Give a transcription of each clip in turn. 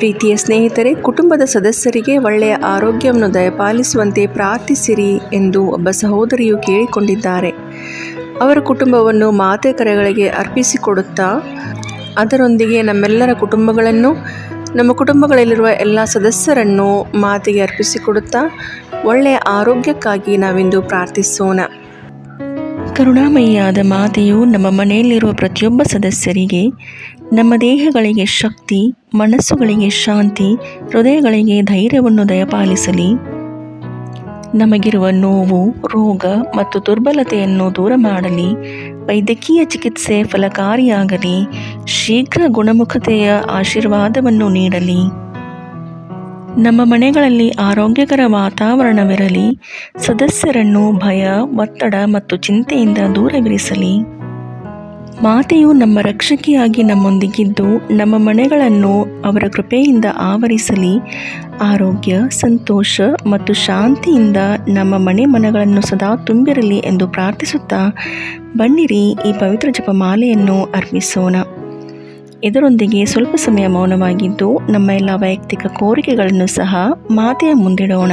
ಪ್ರೀತಿಯ ಸ್ನೇಹಿತರೆ, ಕುಟುಂಬದ ಸದಸ್ಯರಿಗೆ ಒಳ್ಳೆಯ ಆರೋಗ್ಯವನ್ನು ದಯಪಾಲಿಸುವಂತೆ ಪ್ರಾರ್ಥಿಸಿರಿ ಎಂದು ಒಬ್ಬ ಸಹೋದರಿಯು ಕೇಳಿಕೊಂಡಿದ್ದಾರೆ. ಅವರ ಕುಟುಂಬವನ್ನು ಮಾತೆ ಕರೆಗಳಿಗೆ ಅರ್ಪಿಸಿಕೊಡುತ್ತಾ, ಅದರೊಂದಿಗೆ ನಮ್ಮೆಲ್ಲರ ಕುಟುಂಬಗಳನ್ನು, ನಮ್ಮ ಕುಟುಂಬಗಳಲ್ಲಿರುವ ಎಲ್ಲ ಸದಸ್ಯರನ್ನು ಮಾತೆಗೆ ಅರ್ಪಿಸಿಕೊಡುತ್ತಾ, ಒಳ್ಳೆಯ ಆರೋಗ್ಯಕ್ಕಾಗಿ ನಾವಿಂದು ಪ್ರಾರ್ಥಿಸೋಣ. ಕರುಣಾಮಯಿಯಾದ ಮಾತೆಯು ನಮ್ಮ ಮನೆಯಲ್ಲಿರುವ ಪ್ರತಿಯೊಬ್ಬ ಸದಸ್ಯರಿಗೆ ನಮ್ಮ ದೇಹಗಳಿಗೆ ಶಕ್ತಿ, ಮನಸ್ಸುಗಳಿಗೆ ಶಾಂತಿ, ಹೃದಯಗಳಿಗೆ ಧೈರ್ಯವನ್ನು ದಯಪಾಲಿಸಲಿ. ನಮಗಿರುವ ನೋವು, ರೋಗ ಮತ್ತು ದುರ್ಬಲತೆಯನ್ನು ದೂರ ಮಾಡಲಿ. ವೈದ್ಯಕೀಯ ಚಿಕಿತ್ಸೆ ಫಲಕಾರಿಯಾಗಲಿ. ಶೀಘ್ರ ಗುಣಮುಖತೆಯ ಆಶೀರ್ವಾದವನ್ನು ನೀಡಲಿ. ನಮ್ಮ ಮನೆಗಳಲ್ಲಿ ಆರೋಗ್ಯಕರ ವಾತಾವರಣವಿರಲಿ. ಸದಸ್ಯರನ್ನು ಭಯ, ಒತ್ತಡ ಮತ್ತು ಚಿಂತೆಯಿಂದ ದೂರವಿರಿಸಲಿ. ಮಾತೆಯು ನಮ್ಮ ರಕ್ಷಕಿಯಾಗಿ ನಮ್ಮೊಂದಿಗಿದ್ದು ನಮ್ಮ ಮನೆಗಳನ್ನು ಅವರ ಕೃಪೆಯಿಂದ ಆವರಿಸಲಿ. ಆರೋಗ್ಯ, ಸಂತೋಷ ಮತ್ತು ಶಾಂತಿಯಿಂದ ನಮ್ಮ ಮನೆ ಮನಗಳನ್ನು ಸದಾ ತುಂಬಿರಲಿ ಎಂದು ಪ್ರಾರ್ಥಿಸುತ್ತಾ ಬನ್ನಿರಿ, ಈ ಪವಿತ್ರ ಜಪಮಾಲೆಯನ್ನು ಅರ್ಪಿಸೋಣ. ಇದರೊಂದಿಗೆ ಸ್ವಲ್ಪ ಸಮಯ ಮೌನವಾಗಿದ್ದು ನಮ್ಮ ಎಲ್ಲ ವೈಯಕ್ತಿಕ ಕೋರಿಕೆಗಳನ್ನು ಸಹ ಮಾತೆಯ ಮುಂದಿಡೋಣ.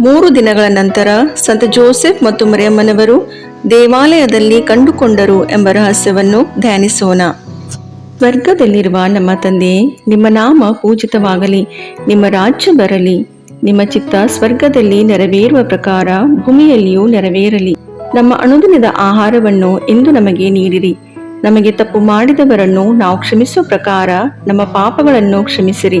ಮೂರು ದಿನಗಳ ನಂತರ ಸಂತ ಜೋಸೆಫ್ ಮತ್ತು ಮರಿಯಮ್ಮನವರು ದೇವಾಲಯದಲ್ಲಿ ಕಂಡುಕೊಂಡರು ಎಂಬ ರಹಸ್ಯವನ್ನು ಧ್ಯಾನಿಸೋಣ. ಸ್ವರ್ಗದಲ್ಲಿರುವ ನಮ್ಮ ತಂದೆ, ನಿಮ್ಮ ನಾಮ ಪೂಜಿತವಾಗಲಿ, ನಿಮ್ಮ ರಾಜ್ಯ ಬರಲಿ, ನಿಮ್ಮ ಚಿತ್ತ ಸ್ವರ್ಗದಲ್ಲಿ ನೆರವೇರುವ ಪ್ರಕಾರ ಭೂಮಿಯಲ್ಲಿಯೂ ನೆರವೇರಲಿ. ನಮ್ಮ ಅನುದಿನದ ಆಹಾರವನ್ನು ಇಂದು ನಮಗೆ ನೀಡಿರಿ. ನಮಗೆ ತಪ್ಪು ಮಾಡಿದವರನ್ನು ನಾವು ಕ್ಷಮಿಸುವ ಪ್ರಕಾರ ನಮ್ಮ ಪಾಪಗಳನ್ನು ಕ್ಷಮಿಸಿರಿ.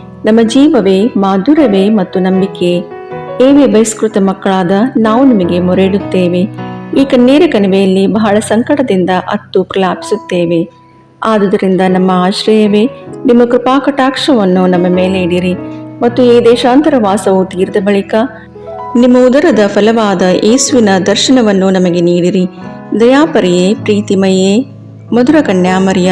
ನಮ್ಮ ಜೀವವೇ, ಮಾಧುರ್ಯವೇ ಮತ್ತು ನಂಬಿಕೆ. ಏವೇ ಬಹಿಷ್ಕೃತ ಮಕ್ಕಳಾದ ನಾವು ನಿಮಗೆ ಮೊರೆಯಿಡುತ್ತೇವೆ. ಈ ಕಣ್ಣೀರ ಕಣಿವೆಯಲ್ಲಿ ಬಹಳ ಸಂಕಟದಿಂದ ಅತ್ತು ಪ್ರಲಾಪಿಸುತ್ತೇವೆ. ಆದುದರಿಂದ ನಮ್ಮ ಆಶ್ರಯವೇ, ನಿಮ್ಮ ಕೃಪಾ ಕಟಾಕ್ಷವನ್ನು ನಮ್ಮ ಮೇಲೆ ಇಡಿರಿ ಮತ್ತು ಈ ದೇಶಾಂತರ ವಾಸವು ತೀರಿದ ಬಳಿಕ ನಿಮ್ಮ ಉದರದ ಫಲವಾದ ಯೇಸುವಿನ ದರ್ಶನವನ್ನು ನಮಗೆ ನೀಡಿರಿ. ದಯಾಪರಿಯೇ ಪ್ರೀತಿಮಯೇ ಮಧುರ ಕನ್ಯಾಮರಿಯ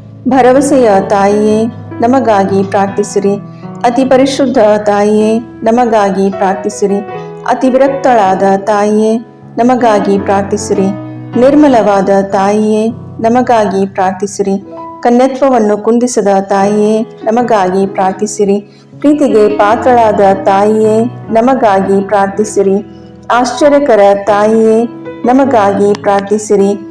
ಭರವಸೆಯ ತಾಯಿಯೇ, ನಮಗಾಗಿ ಪ್ರಾರ್ಥಿಸಿರಿ. ಅತಿ ಪರಿಶುದ್ಧ ತಾಯಿಯೇ, ನಮಗಾಗಿ ಪ್ರಾರ್ಥಿಸಿರಿ. ಅತಿ ವಿರಕ್ತಳಾದ ತಾಯಿಯೇ, ನಮಗಾಗಿ ಪ್ರಾರ್ಥಿಸಿರಿ. ನಿರ್ಮಲವಾದ ತಾಯಿಯೇ, ನಮಗಾಗಿ ಪ್ರಾರ್ಥಿಸಿರಿ. ಕನ್ಯತ್ವವನ್ನು ಕುಂದಿಸದ ತಾಯಿಯೇ, ನಮಗಾಗಿ ಪ್ರಾರ್ಥಿಸಿರಿ. ಪ್ರೀತಿಗೆ ಪಾತ್ರಳಾದ ತಾಯಿಯೇ, ನಮಗಾಗಿ ಪ್ರಾರ್ಥಿಸಿರಿ. ಆಶ್ಚರ್ಯಕರ ತಾಯಿಯೇ, ನಮಗಾಗಿ ಪ್ರಾರ್ಥಿಸಿರಿ.